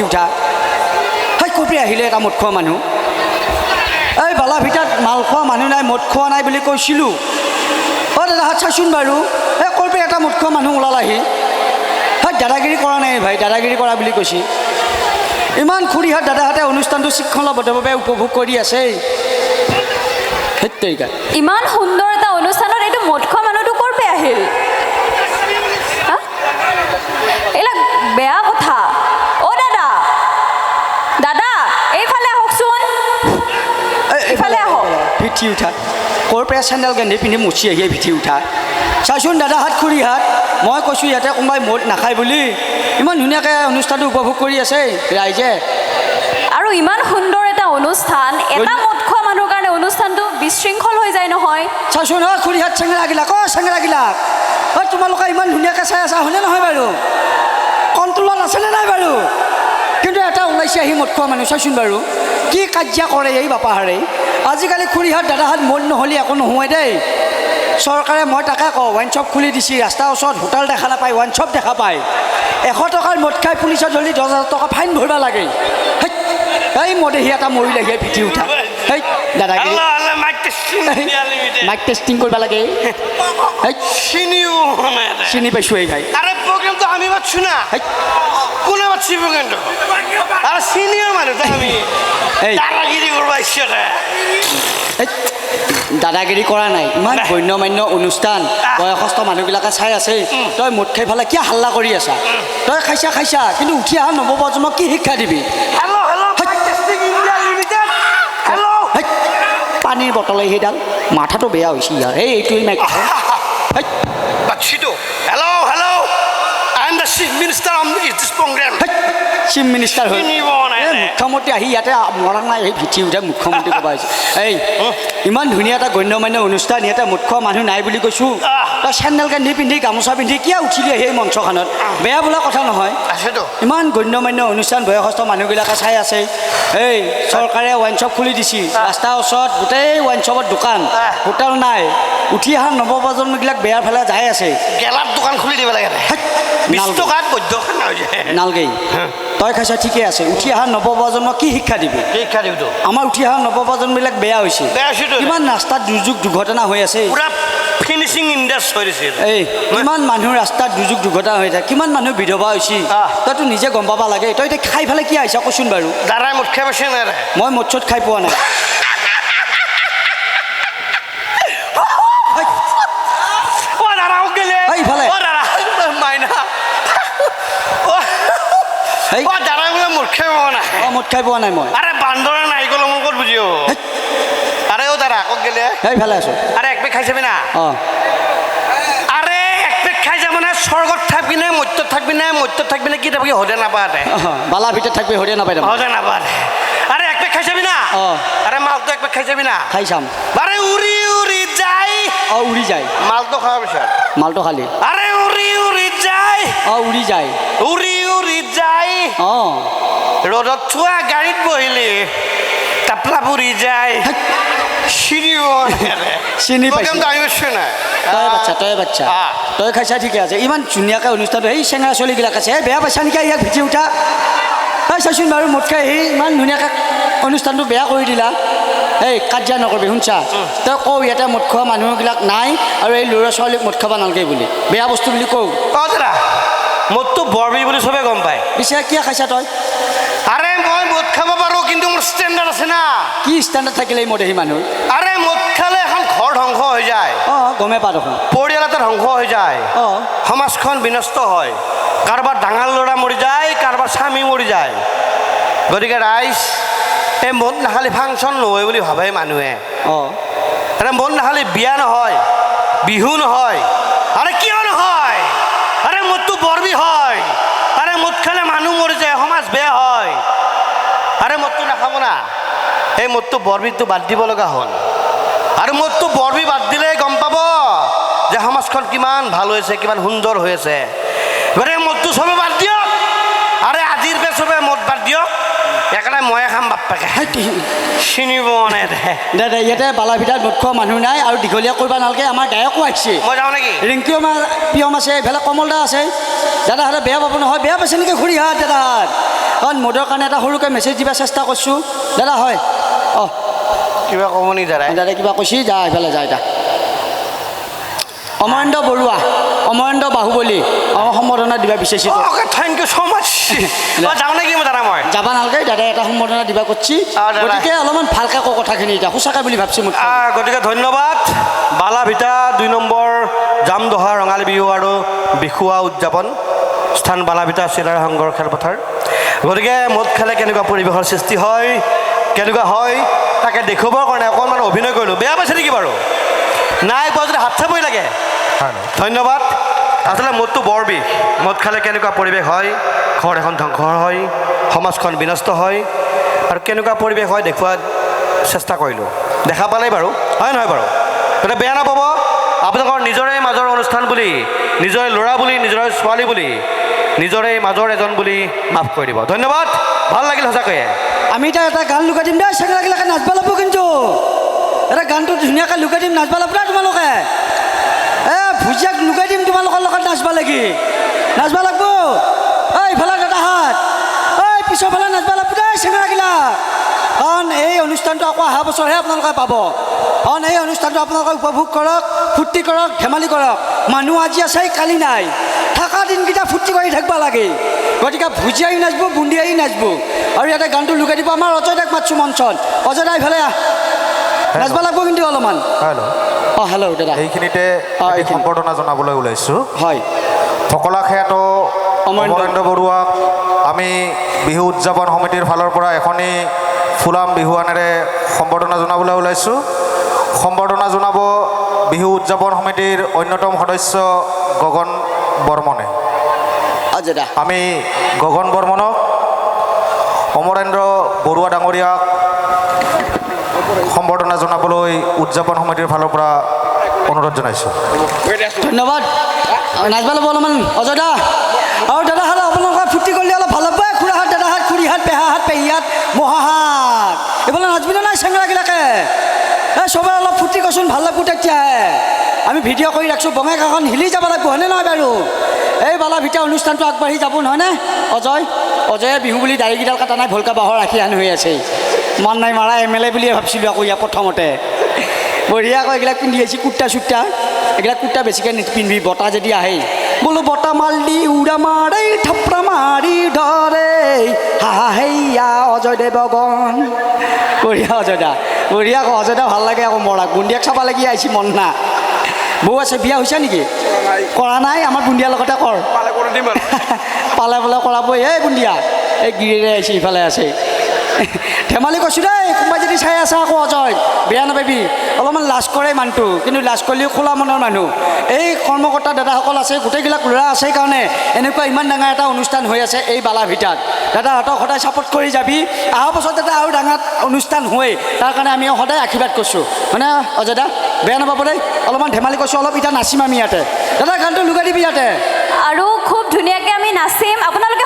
ভিঠি উঠা সেই ক'ৰ পৰা আহিলে এটা মদ খোৱা মানুহ। এই বালা ভিতাত মাল খোৱা মানুহ নাই, মদ খোৱা নাই বুলি কৈছিলোঁ। অঁ দাদাহঁত চাইচোন বাৰু। এই ক'ৰ পৰা এটা মদ খোৱা মানুহ ওলালাহি হয় দাদাগিৰি কৰা নাই ভাই, দাদাগিৰি কৰা বুলি কৈছে। ইমান খুৰীহাত দাদাহঁতে অনুষ্ঠানটো শৃংখলাবদ্ধভাৱে উপভোগ কৰি আছে। ইমান সুন্দৰ এটা অনুষ্ঠানত এইটো মদ খোৱা মানুহটো ক'ৰ পৰা আহিল? ভিঠি উঠা ক'ৰ পৰা চেণ্ডেল গেন্ধি পিন্ধি মুচি আহি ভিঠি উঠা চাচোন দাদাহাত খুৰীহাত মই কৈছোঁ ইয়াতে কোনোবাই মদ নাখায় বুলি ইমান ধুনীয়াকৈ অনুষ্ঠানটো উপভোগ কৰি আছে ৰাইজে আৰু ইমান সুন্দৰ এটা অনুষ্ঠান এটা মদ খোৱা মানুহৰ কাৰণে অনুষ্ঠানটো বিশৃংখল হৈ যায় নহয় চাচোন হয় খুৰীহাত চেঙেৰাগিলাক অ' চেঙেৰাগিলাক অ' তোমালোকে ইমান ধুনীয়াকৈ চাই আছা হয়নে নহয় বাৰু কণ্ট্ৰলত আছেনে নাই বাৰু কিন্তু এটা ওলাইছে আহি মদ খোৱা মানুহ, চাইচোন বাৰু। কি কাজিয়া কৰে এই বাপাহাৰে? আজিকালি খুৰীহাত, দাদাহাত মদ নহ'লে একো নোহোৱাই দেই। চৰকাৰে মই তাকে কওঁ ৱাইন শ্বপ খুলি দিছে, ৰাস্তাৰ ওচৰত হোটেল দেখা নাপায় ৱাইন শ্বপ দেখা পায়। এশ টকাৰ মদ খাই পুলিচত ধৰি দহ হাজাৰ টকা ফাইন ভৰিব লাগে। এই মদেহি এটা মৰিলেহি পিঠি উঠা। সেই আল্লাহ মাইক টেষ্টিং কৰিব লাগে? চিনিও চিনি পাইছোঁ এই ভাই। আরে প্রোগ্রাম তো আমি পাচ্ছি না। কোনে পাচ্ছি প্রোগ্রামটা আরে সিনিয়র মানুষ আমি। এই। দাদাগিরি করব হেই, দাদাগিৰি কৰা নাই। ইমান গণ্য মান্য অনুষ্ঠান। বয়সস্থ মানুহবিলাকে চাই আছে। তই মদ খাই পেলাই কিয় হাল্লা কৰি আছা? তই খাইছা খাইছা কিন্তু উঠি অহা নৱপ্ৰজন্মক কি শিক্ষা দিবি? পানীৰ বটলে সেইডাল মাথাটো বেয়া হৈছে ইয়াৰ। এই এইটোৱেই মাইক হেই, পাচ্ছি the chief minister of this program hey, chief minister হৈ মুখ্যমন্ত্ৰী আহি ইয়াতে মৰা নাই সেই ভিঠি উঠে মুখ্যমন্ত্ৰী ক'ব আহিছে এই ইমান ধুনীয়া এটা গণ্যমান্য অনুষ্ঠান ইয়াতে মদ খোৱা মানুহ নাই বুলি কৈছোঁ। আহ। তই চেণ্ডেল কান্ধি গামোচা পিন্ধি কিয় উঠিলি সেই মঞ্চখনত? বেয়া বোলা কথা নহয়। আছে তো ইমান গণ্যমান্য অনুষ্ঠান বয়সস্থ মানুহবিলাকে চাই আছে। এই চৰকাৰে ৱাইন শ্বপ খুলি দিছে। ৰাস্তাৰ ওচৰত গোটেই ৱাইন শ্বপত দোকান। হোটেল নাই। উঠি অহা নৱপ্ৰজন্মবিলাক বেয়াৰ ফালে যাই আছে। গেলার দোকান খুলি দিব লাগে নালগে। টকাত বৈদ্য খানা হৈ যায়। নালগেই তই খাইছা ঠিকে আছে। উঠি অহা নৱপ্ৰজন্মক কি শিক্ষা দিবি? শিক্ষা দিওঁতো আমাৰ উঠি অহা নৱপ্ৰজন্মবিলাক বেয়া হৈছে। বেয়া। কিমান ৰাস্তাত দুৰ্যোগ দুৰ্ঘটনা হৈ আছে। ফিনিচিং ইণ্ডাষ্ট হৈ দিছে এই কিমান মানুহ ৰাস্তাত দুৰ্যোগ দুৰ্ঘটনা হৈ থাকে। কিমান মানুহ বিধৱা হৈছে। তইতো নিজে গম পাব লাগে। তই এতিয়া খাই পেলাই কি আহিছ? কচোন বাৰু। দাদাই মুঠ খাই পাইছে নাই মই মদ চদ খাই পোৱা নাই ও দাদা ও গেলে এই, ইফালে। ও দাদা মাইনা ও দাদা বোলে খাই পোৱা নাই। অঁ মদ খাই পোৱা নাই মই কত হেৎ। আরে ও দাদা কত গেলে? ভালে আছোঁ। আরে এক পেক খাই যাবি না? অঁ। আরে এক পেক খাই যাব মানে স্বর্গত থাকবি না মত্যত থাকবি না মত্যত থাকবি না কি থাকবি হদে নাপাতে। অঁ, বালা ভিতৰত থাকিবি নাপাই নাপাতে। আরে এক পেক খাই যাবি না? অ। আরে এক পেক খাই যাবি না? খাই চাম আরে উড়ি উড়ি যাই। অঁ উৰি পিছত। মালটো খালি। আরে উড়ি উড়ি যাই অঁ উৰি যায়। উড়ি উড়ি যাই অঁ। ৰ'দত থোৱা গাড়ীত বহিলি টাপলা পুৰি যায়। চিনি পাইছোঁ। তই বাচ্চা তই বাচ্চা। তই খাইছা ঠিকে আছে। ইমান ধুনীয়াকৈ অনুষ্ঠানটো এই চেঙা চলিবিলাক আছে। বেয়া পাইছা নেকি? ইয়াক ভিজি উঠা। এই চাচোন বাৰু মদ খাই ইমান ধুনীয়াকৈ অনুষ্ঠানটো বেয়া কৰি দিলা। এই কাজিয়া নকৰিবি শুনছা? তই কওঁ ইয়াতে মদ খোৱা মানুহবিলাক নাই আৰু এই ল'ৰা ছোৱালীক মদ খাব নালাগে বুলি। বেয়া বস্তু বুলি কওঁ। দাদা মোৰতো বৰবি বুলি চবে গম পায়। পিছে কিয় খাইছা তই? আৰে মই মদ খাব পাৰোঁ কিন্তু মোৰ ষ্টেণ্ডাৰ্ড আছে না। কি ষ্টেণ্ডাৰ্ড থাকিলে এই মদেহী মানুহ? আৰে মদ খালে এখন ঘৰ ধ্বংস হৈ যায়। অঁ গমেই পা দেখোন। পৰিয়াল এটা ধ্বংস হৈ যায়। অঁ। সমাজখন বিনষ্ট হয়। কাৰোবাৰ ডাঙৰ ল'ৰা মৰি যায় কাৰোবাৰ স্বামী মৰি যায়। গতিকে ৰাইজ এই মদ নাখালে ফাংচন নহয় বুলি ভাবে মানুহে। অঁ। আৰে মদ নাখালে বিয়া নহয় বিহু নহয় আৰে কিয় নহয়? আৰে মদটো বৰবি হয় আৰে মদ খালে মানুহ মৰি যায় সমাজ বেয়া হয়। আৰে মদটো নাখাব না। এই মদটো বৰবিটো বাদ দিব লগা হ'ল। আৰু মদটো বৰবি বাদ দিলে গম পাব যে সমাজখন কিমান ভালো হৈছে কিমান সুন্দৰ হৈ আছে। গতিকে মদটো চবে বাদ দিয়ক। আৰে আজিৰ পৰা চবে মদ বাদ দিয়ক একেবাৰে ময়ে বাপ্পাকে চিনিব মানে দে দে ইয়াতে বালাভিটাত মদ খোৱা মানুহ নাই আৰু দীঘলীয়া কৰিব নালাগে আমাৰ গায়কো আহিছে। মই যাওঁ নেকি? ৰিংকু আমাৰ প্ৰিয়ম আছে এইফালে কমল দা আছে। দাদাহঁতে বেয়া পাব নহয় বেয়া পাইছে নেকি খুৰীহাত দাদাহঁত। কাৰণ মোদৰ কাৰণে এটা সৰুকৈ মেছেজ দিবা চেষ্টা কৰিছোঁ। দাদা হয়। অঁ কিবা ক'ব নি দাদাই দাদাই কিবা কৈছি? যা এইফালে যা এতিয়া অমৰেন্দ্ৰ বৰুৱা। অমৰেন্দ্ৰ বাহুবলী অঁ সম্বৰ্ধনা দিবা বিচাৰিছোঁ থেংক ইউ ছ' মাছ যাওঁ নেকি মই দাদা মই? যাবা নালাগে দাদাই এটা সম্বৰ্ধনা দিবা কৰিছি অঁ, গতিকে অলপমান ভালকৈ কওঁ কথাখিনি এতিয়া সঁচাকৈ বুলি ভাবছোঁ মোক গতিকে ধন্যবাদ। বালাভিটা দুই নম্বৰ জামদহা ৰঙালী বিহু আৰু বিহুৱা উদযাপন। স্থান বালাভিটা চিলাৰ সংঘৰ খেলপথাৰ। গতিকে মদ খেলে কেনেকুৱা পৰিৱেশৰ সৃষ্টি হয় কেনেকুৱা হয় তাকে দেখুৱাবৰ কাৰণে অকণমান অভিনয় কৰিলোঁ। বেয়া পাইছে নেকি নাই পোৱা যদি হাত চাপৰি লাগে। ধন্যবাদ। আচলতে মদটো বৰ বিষ মদ খালে কেনেকুৱা পৰিৱেশ হয়? ঘৰ এখন ধ্বংস হয়। সমাজখন বিনষ্ট হয়। আৰু কেনেকুৱা পৰিৱেশ হয় দেখুওৱা চেষ্টা কৰিলোঁ। দেখা পালেই বাৰু। হয় নহয় বাৰু? গতিকে বেয়া নাপাব। আপোনালোকৰ নিজৰে মাজৰ অনুষ্ঠান বুলি নিজৰে ল'ৰা বুলি নিজৰে ছোৱালী বুলি নিজৰে মাজৰ এজন বুলি মাফ কৰি দিব। ধন্যবাদ। ভালো লাগিল সঁচাকৈয়ে আমি এতিয়া এটা গান লুকাই দিম দেই। চেঙেৰাগিলাকে নাচবা লাগব কিন্তু। এটা গানটো ধুনীয়াকৈ লুকাই দিম নাচবা লাগব তোমালোকে? এ, ভুজিয়াক লুকাই দিম তোমালোকৰ লগত, নাচবা লাগি। নাচবা লাগব? ঐ, ইফালে দাদাহাত ঐ, পিছৰ ফালে নাচবা লাগব দেই চেঙেৰাগিলা কাৰণ এই অনুষ্ঠানটো আকৌ অহা বছৰহে আপোনালোকে পাব। কাৰণ এই অনুষ্ঠানটো আপোনালোকে উপভোগ কৰক, ফূৰ্তি কৰক, ধেমালি কৰক। মানুহ আজি আছে কালি নাই। থকা দিনকেইটা ফূৰ্তি কৰি থাকিব লাগে। গতিকে ভুজিয়াই নাচব, বুন্দিয়াই নাচব। আৰু ইয়াতে গানটো লুকাই দিব। আমাৰ অজয় দাক মাতছোঁ মঞ্চত অজয় দা, ইফালে আহ। নাচব লাগব কিন্তু অলপমান। অঁ হেল্ল' দাদা। এইখিনি। সম্বৰ্ধনা জনাবলৈ ওলাইছোঁ। হয়। ফকলা খ্যাত অমৰেন্দ্ৰ। বৰুৱাক আমি বিহু উদযাপন সমিতিৰ ফালৰ পৰা এখনি ফুলাম বিহুৱানেৰে সম্বৰ্ধনা জনাবলৈ ওলাইছোঁ। সম্বৰ্ধনা জনাব বিহু উদযাপন সমিতিৰ অন্যতম সদস্য গগন বৰ্মনে। আমি গগন বৰ্মনক অমৰেন্দ্ৰ বৰুৱা ডাঙৰীয়াক সম্বৰ্ধনা জনাবলৈ উদযাপন সমিতিৰ ফালৰ পৰা অনুৰোধ জনাইছোঁ। ধন্যবাদ। নাচবা লাগব অলপমান অজয় দা আৰু দাদাহাত আপোনালোকে ফূৰ্তি কৰিলে অলপ ভালো হ'ব। খুৰাহাত দাদাহাত খুৰীহাত পেহাহাত পেহীহাত মহাহাত এইফালে নাচবি নে নাই চেঙেৰাগিলাকে এই চবে অলপ ফূৰ্তি কৰচোন ভালো লাগব তেতিয়াহে আমি ভিডিঅ' কৰি ৰাখছোঁ। বঙাইগাঁওখন হিলি যাব লাগিব হয়নে নহয় বাৰু? এই বালা ভিতৰৰ অনুষ্ঠানটো আগবাঢ়ি যাব নহয়নে? অজয় অজয়ে বিহু বুলি দাড়িকেইডাল কাটা নাই ভলকা বাঁহৰ ৰাখি আন হৈ আছে। মন নাই মাৰা এম এল এ বুলিয়ে ভাবছিলোঁ আকৌ ইয়াৰ প্ৰথমতে। বঢ়িয়াকৈ এইবিলাক পিন্ধি আহিছে কুৰ্তা চুৰ্তা। এইবিলাক কুৰ্তা বেছিকৈ নিপিন্ধিবি বতাহ যদি আহে। বোলো বতাহ মাল দি উৰা মাৰে থাপৰা মাৰি ধৰে। হা হেয়া অজয় দেৱগণ বঢ়িয়া অজয় দা বঢ়িয়া আকৌ অজয় দা ভালো লাগে আকৌ মৰাক। বুন্দিয়াক চাব লাগি আহিছে মন না। বৌ আছে বিয়া হৈছে নেকি? কৰা নাই আমাৰ বুন্দিয়াৰ লগতে কৰ। পালে বোলে কৰাবই। এই বুন্দিয়া এই গিৰিৰে আহিছে ইফালে আছে। ধেমালি কৈছোঁ দেই, কোনোবাই যদি চাই আছে আকৌ অজয়। বেয়া নাপাবি অলপমান লাজ কৰে মানুহটো, কিন্তু লাজ কৰিলেও খোলা মনৰ মানুহ। এই কৰ্মকৰ্তা দাদাসকল আছে, গোটেইবিলাক ল'ৰা আছে কাৰণে এনেকুৱা ইমান ডাঙৰ এটা অনুষ্ঠান হৈ আছে এই বালাভিটাত দাদাহঁতক সদায় ছাপৰ্ট কৰি যাবি। অহা বছৰত এটা আৰু ডাঙৰ অনুষ্ঠান হয় তাৰ কাৰণে আমি সদায় আশীৰ্বাদ কৰিছোঁ। মানে অজয় দা, বেয়া নাপাব দেই। অলপমান ধেমালি কৰিছোঁ, অলপ এতিয়া নাচিম আমি ইয়াতে। দাদা, গানটো লুকাই দিবি ইয়াতে। আৰু খুব ধুনীয়াকৈ আমি নাচিম। আপোনালোকে